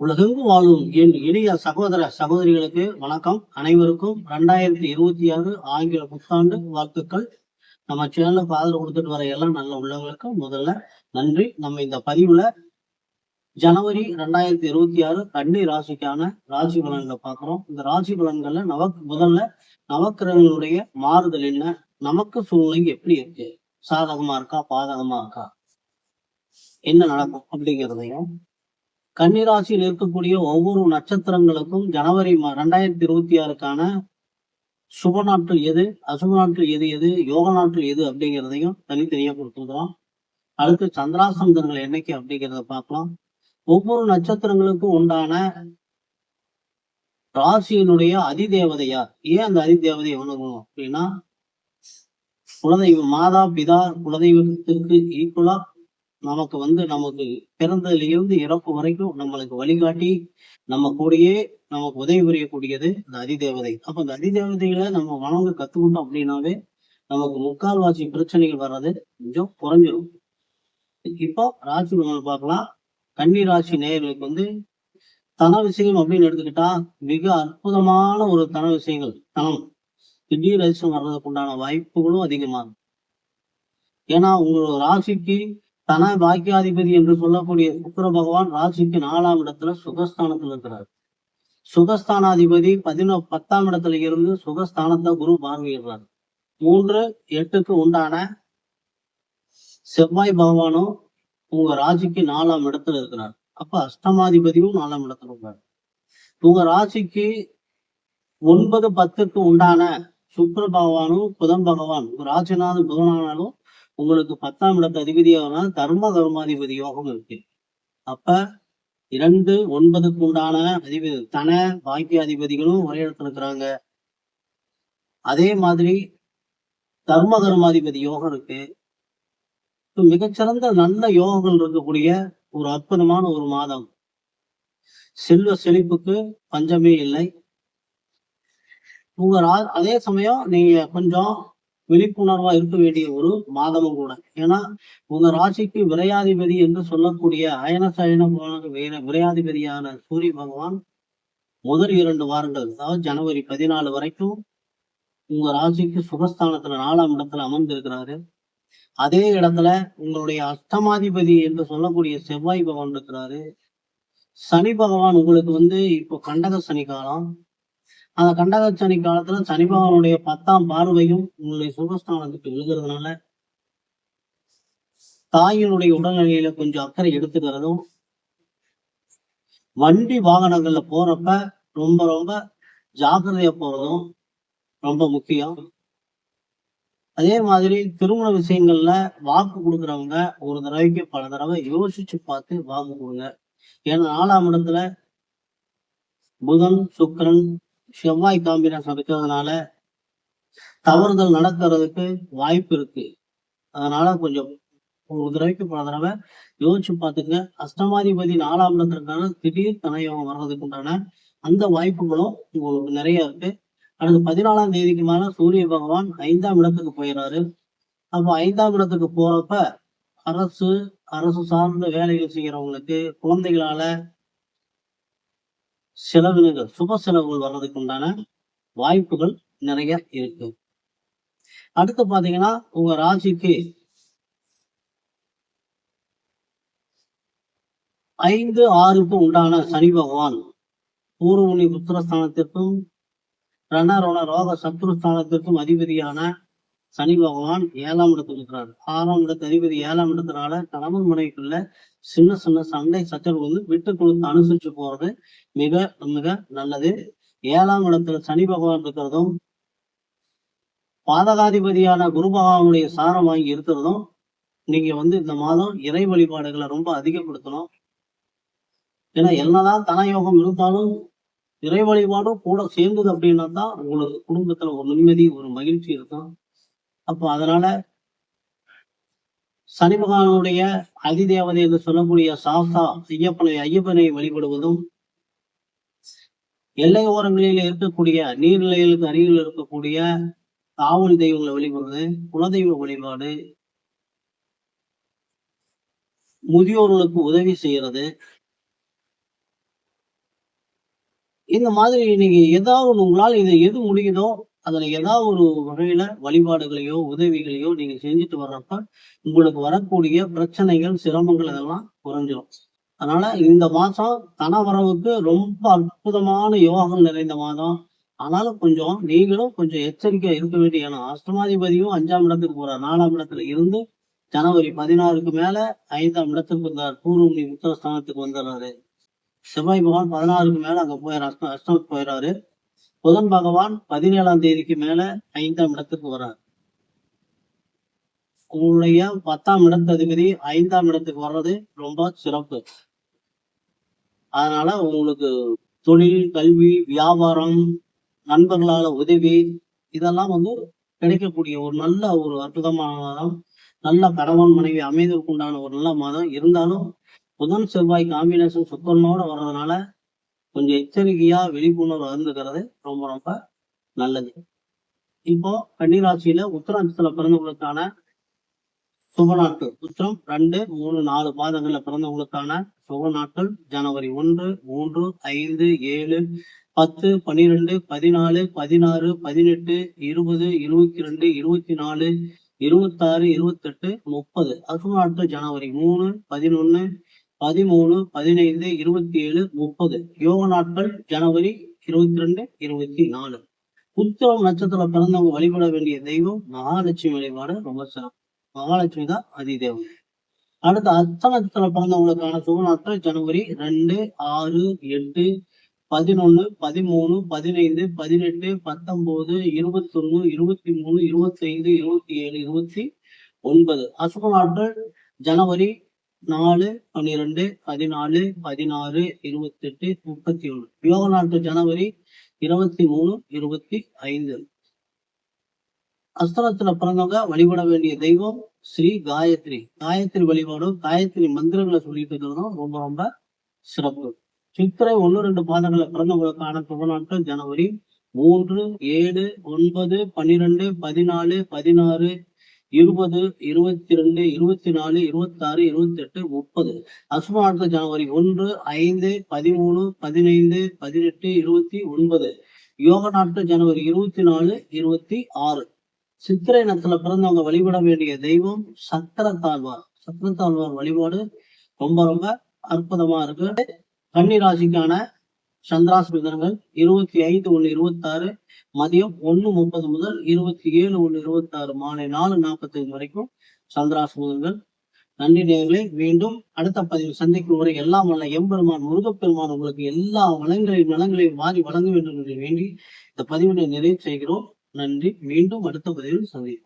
உலகெங்கும் வாழும் என் இனிய சகோதர சகோதரிகளுக்கு வணக்கம். அனைவருக்கும் ரெண்டாயிரத்தி இருபத்தி ஆறு ஆங்கில புத்தாண்டு வாழ்த்துக்கள். நம்ம சேனலுக்கு ஆதரவு கொடுத்துட்டு வர எல்லாம் நல்ல உள்ளவங்களுக்கு முதல்ல நன்றி. நம்ம இந்த பதிவுல ஜனவரி ரெண்டாயிரத்தி இருபத்தி ஆறு கன்னி ராசிக்கான ராசி பலன்களை பார்க்கிறோம். இந்த ராசி பலன்கள்ல நமக்கு முதல்ல நவக்கிரகங்களுடைய மாறுதல் என்ன? நமக்கு சூழ்நிலை எப்படி இருக்கு? சாதகமா இருக்கா? பாதகமா இருக்கா? என்ன நடக்கும் அப்படிங்கிறதையும் கன்னிராசியில் இருக்கக்கூடிய ஒவ்வொரு நட்சத்திரங்களுக்கும் ஜனவரி ரெண்டாயிரத்தி இருபத்தி ஆறுக்கான சுப நாட்கள் எது? அசுப நாட்கள் எது எது? யோக நாட்கள் எது அப்படிங்கிறதையும் தனித்தனியா கொடுத்துருக்கோம் அடுத்து சந்திராசந்தங்கள் என்னைக்கு அப்படிங்கிறத பார்க்கலாம். ஒவ்வொரு நட்சத்திரங்களுக்கும் உண்டான ராசியினுடைய அதிதேவதையா? ஏன் அந்த அதிதேவதையை வணங்கணும் அப்படின்னா குலதெய்வம் மாதா பிதா குலதெய்வத்திற்கு ஈக்குவலா நமக்கு வந்து நமக்கு பிறந்ததுல இருந்து இறப்பு வரைக்கும் நம்மளுக்கு வழிகாட்டி நம்ம கூடயே நமக்கு உதவி புரியக்கூடியது இந்த அதிதேவதை. அப்ப இந்த அதிதேவதைகளை நம்ம வணங்க கத்துக்கிட்டோம் அப்படின்னாவே நமக்கு முக்கால்வாசி பிரச்சனைகள் வர்றது கொஞ்சம் குறைஞ்சிரும். இப்போ ராசி பலன் பார்க்கலாம். கன்னி ராசி நேயர்களுக்கு வந்து தன விஷயம் அப்படின்னு எடுத்துக்கிட்டா மிக அற்புதமான ஒரு தன விஷயங்கள். தனம். திடீர் அதிர்ஷ்டம் வர்றதுக்கு உண்டான வாய்ப்புகளும் அதிகமாகும். ஏன்னா உங்களோட ராசிக்கு தன பாக்கியாதிபதி என்று சொல்லக்கூடிய சுக்கர பகவான் ராசிக்கு நாலாம் இடத்துல சுகஸ்தானத்துல இருக்கிறார். சுகஸ்தானாதிபதி பதினோ பத்தாம் இடத்துல இருந்து சுகஸ்தானத்தை குரு பார்வையிடுறார். மூன்று எட்டுக்கு உண்டான செவ்வாய் பகவானும் உங்க ராசிக்கு நாலாம் இடத்துல இருக்கிறார். அப்ப அஷ்டமாதிபதியும் நாலாம் இடத்துல இருக்கிறார் உங்க ராசிக்கு ஒன்பது பத்துக்கு உண்டான சுக்கர பகவானும் புதன் பகவான் உங்க ராசிநாத புதனானாலும் உங்களுக்கு பத்தாம் இடத்து அதிபதியான தர்ம கர்மாதிபதி யோகம் இருக்கு. அப்ப இரண்டு ஒன்பதுக்கு உண்டான அதிபதி தன பாக்கிய அதிபதிகளும் ஒரே இடத்துல இருக்கிறாங்க. அதே மாதிரி தர்ம கர்மாதிபதி யோகம் இருக்கு. மிகச்சிறந்த நல்ல யோகங்கள் இருக்கக்கூடிய ஒரு அற்புதமான ஒரு மாதம். செல்வ செழிப்புக்கு பஞ்சமே இல்லை. உங்க அதே சமயம் நீங்க கொஞ்சம் விழிப்புணர்வா இருக்க வேண்டிய ஒரு மாதமும் கூட. ஏன்னா உங்க ராசிக்கு விரையாதிபதி என்று சொல்லக்கூடிய அயன சயன விரையாதிபதியான சூரிய பகவான் முதல் இரண்டு வாரங்கள் அதாவது ஜனவரி பதினாலு வரைக்கும் உங்க ராசிக்கு சுகஸ்தானத்துல நாலாம் இடத்துல அமர்ந்திருக்கிறாரு. அதே இடத்துல உங்களுடைய அஷ்டமாதிபதி என்று சொல்லக்கூடிய செவ்வாய் பகவான் இருக்கிறாரு. சனி பகவான் உங்களுக்கு வந்து இப்போ கண்டக சனி காலம். அந்த கண்டக சனி காலத்துல சனி பகவானுடைய பத்தாம் பார்வையும் உங்களுடைய சுகஸ்தானத்துக்கு விழுகிறதுனால தாயினுடைய உடல்நிலையில கொஞ்சம் அக்கறை எடுத்துக்கிறதும் வண்டி வாகனங்கள்ல போறப்ப ரொம்ப ரொம்ப ஜாக்கிரதையா போறதும் ரொம்ப முக்கியம். அதே மாதிரி திருமண விஷயங்கள்ல வாக்கு கொடுக்குறவங்க ஒரு தடவைக்கு பல தடவை யோசிச்சு பார்த்து வாக்கு கொடுங்க. ஏன்னா நாலாம் இடத்துல புதன் சுக்கிரன் செவ்வாய் காம்பினேஷன் இருக்கிறதுனால தவறுதல் நடக்கிறதுக்கு வாய்ப்பு இருக்கு. அதனால கொஞ்சம் ஒரு தடவைக்கு பல தடவை யோசிச்சு பார்த்துங்க அஷ்டமாதிபதி நாலாம் இடத்திற்கான திடீர் தனயோகம் வர்றதுக்கு உண்டான அந்த வாய்ப்புகளும் உங்களுக்கு நிறைய இருக்கு. அடுத்து பதினாலாம் தேதிக்கு மேல சூரிய பகவான் ஐந்தாம் இடத்துக்கு போயிடுறாரு அப்போ ஐந்தாம் இடத்துக்கு போறப்ப அரசு அரசு சார்ந்த வேலைகள் செய்யறவங்களுக்கு குழந்தைகளால செலவினங்கள் சுப செலவுகள் வர்றதுக்கு உண்டான வாய்ப்புகள் நிறைய இருக்கு. அடுத்து பாத்தீங்கன்னா உங்க ராசிக்கு ஐந்து ஆறுக்கு உண்டான சனி பகவான். பூர்வமுனி புத்திரஸ்தானத்திற்கும் ரணரோண ரோக சத்ருஸ்தானத்திற்கும் அதிபதியான சனி பகவான் ஏழாம் இடத்துல இருக்கிறார். ஆறாம் இடத்து அதிபதி ஏழாம் இடத்துனால கணவன் மனைவிக்குள்ள சின்ன சின்ன சண்டை சச்சரவு வந்து விட்டு கொடுத்து அனுசரிச்சு போறது மிக மிக நல்லது. ஏழாம் இடத்துல சனி பகவான் இருக்கிறதும் பாதகாதிபதியான குரு பகவானுடைய சாரம் வாங்கி இருக்கிறதும் நீங்க வந்து இந்த மாதம் இறை வழிபாடுகளை ரொம்ப அதிகப்படுத்தணும். ஏன்னா என்னதான் தனயோகம் இருந்தாலும் இறை வழிபாடும் கூட சேர்ந்தது அப்படின்னா தான் உங்களுக்கு குடும்பத்துல ஒரு நிம்மதி ஒரு மகிழ்ச்சி இருக்கும். அப்போ அதனால சனி பகவானுடைய அதிதேவதை என்று சொல்லக்கூடிய சாஸ்தா ஐயப்பனை ஐயப்பனை வழிபடுவதும் எல்லை ஓரங்களில் இருக்கக்கூடிய நீர்நிலைகளுக்கு அருகில் இருக்கக்கூடிய காவல் தெய்வங்களை வழிபடுறது குலதெய்வ வழிபாடு முதியோர்களுக்கு உதவி செய்யறது. இந்த மாதிரி நீங்க ஏதாவது உங்களால் இது எது முடியுதோ அதுல ஏதாவது ஒரு வகையில வழிபாடுகளையோ உதவிகளையோ நீங்க செஞ்சுட்டு வர்றப்ப உங்களுக்கு வரக்கூடிய பிரச்சனைகள் சிரமங்கள் இதெல்லாம் குறைஞ்சிரும். அதனால இந்த மாசம் தனவரவுக்கு ரொம்ப அற்புதமான யோகம் நிறைந்த மாதம். ஆனாலும் கொஞ்சம் நீங்களும் கொஞ்சம் எச்சரிக்கையா இருக்க வேண்டிய ஏன்னா அஷ்டமாதிபதியும் அஞ்சாம் இடத்துக்கு போறார். நாலாம் இடத்துல இருந்து ஜனவரி பதினாறுக்கு மேல ஐந்தாம் இடத்துக்கு வந்தார். பூர்வமி உத்தரஸ்தானத்துக்கு வந்துடுறாரு செவ்வாய் பகவான் பதினாறுக்கு மேல அங்க போயிடுற அஷ்டம் அஷ்டமத்துக்கு போயிடுறாரு புதன் பகவான் பதினேழாம் தேதிக்கு மேல ஐந்தாம் இடத்துக்கு வர்றார். உங்களுடைய பத்தாம் இடத்ததிபதி ஐந்தாம் இடத்துக்கு வர்றது ரொம்ப சிறப்பு. அதனால உங்களுக்கு தொழில் கல்வி வியாபாரம் நண்பர்களால உதவி இதெல்லாம் வந்து கிடைக்கக்கூடிய ஒரு நல்ல ஒரு அற்புதமான மதம். நல்ல கணவன் மனைவி அமைதலுக்கு உண்டான ஒரு நல்ல மாதம். இருந்தாலும் புதன் செவ்வாய் காம்பினேஷன் சுத்தனோட வர்றதுனால கொஞ்சம் எச்சரிக்கையா விழிப்புணர்வு இருந்துக்கிறது ரொம்ப ரொம்ப நல்லது. இப்போ கன்னிராசியில உத்தராட்சத்துல பிறந்தவங்களுக்கான சுப நாட்கள். உத்திரம் ரெண்டு மூணு நாலு பாதங்கள்ல பிறந்தவங்களுக்கான சுப நாட்கள். ஜனவரி ஒன்று மூன்று ஐந்து ஏழு பத்து பன்னிரெண்டு பதினாலு பதினாறு பதினெட்டு இருபது இருபத்தி ரெண்டு இருபத்தி நாலு இருபத்தாறு இருபத்தெட்டு முப்பது. அசுப நாட்கள் ஜனவரி மூணு பதினொன்னு பதிமூணு பதினைந்து இருபத்தி ஏழு முப்பது. யோக நாட்கள் ஜனவரி இருபத்தி ரெண்டு இருபத்தி நாலு உத்திரம் நட்சத்திரம் பிறந்தவங்க வழிபட வேண்டிய தெய்வம் மகாலட்சுமி வழிபாடு ரொம்ப சிறப்பு. மகாலட்சுமி தான் அதிதேவம் அடுத்து அத்த நட்சத்திரம் பிறந்தவங்களுக்கான சுப நாட்கள் ஜனவரி ரெண்டு ஆறு எட்டு பதினொன்னு பதிமூணு பதினைந்து பதினெட்டு பத்தொன்பது இருபத்தொன்னு இருபத்தி மூணு இருபத்தைந்து இருபத்தி ஏழு இருபத்தி ஒன்பது. அசுப நாட்கள் ஜனவரி நாலு பன்னிரெண்டு பதினாலு பதினாறு இருபத்தெட்டு முப்பத்தி ஒண்ணு யோக நாட்கள் ஜனவரி இருபத்தி மூணு இருபத்தி ஐந்து அஸ்தலத்துல பிறந்தவங்க வழிபட வேண்டிய தெய்வம் ஸ்ரீ காயத்ரி. காயத்ரி வழிபாடும் காயத்ரி மந்திரங்களை சொல்லிட்டு இருக்கிறதும் ரொம்ப ரொம்ப சிறப்பு. சித்திரை ஒண்ணு ரெண்டு பாதங்களை பிறந்தவங்களுக்கான சுப நாட்கள் ஜனவரி மூன்று ஏழு ஒன்பது பன்னிரெண்டு பதினாலு பதினாறு இருபது இருபத்தி ரெண்டு இருபத்தி நாலு இருபத்தாறு இருபத்தி எட்டு முப்பது அசுப ஜனவரி ஒன்று ஐந்து பதிமூணு பதினைந்து பதினெட்டு இருபத்தி ஒன்பது. யோக நாட்கள் ஜனவரி இருபத்தி நாலு இருபத்தி ஆறு. சித்திரை நத்துல பிறந்தவங்க வழிபட வேண்டிய தெய்வம் சக்கர தாழ்வார். சக்கர தாழ்வார் வழிபாடு ரொம்ப ரொம்ப அற்புதமா இருக்கு. கன்னி ராசிக்கான சந்திராஸ் தினங்கள் இருபத்தி ஐந்து ஒண்ணு இருபத்தாறு மதியம் ஒண்ணு முப்பது முதல் இருபத்தி ஏழு ஒண்ணு இருபத்தாறு மாலை நாலு நாற்பத்தைந்து வரைக்கும் சந்திராஸ் முதல்கள் நன்றி நேர்களை மீண்டும் அடுத்த பதிவில் சந்திக்கும் வரை எல்லாம் வல்ல எம்பெருமான் முருகப்பெருமான் உங்களுக்கு எல்லா வளங்களையும் நலங்களையும் மாறி வழங்க வேண்டும் என்று வேண்டி இந்த பதிவினை நிறைவு செய்கிறோம். நன்றி மீண்டும் அடுத்த பதிவில் சந்திப்போம்.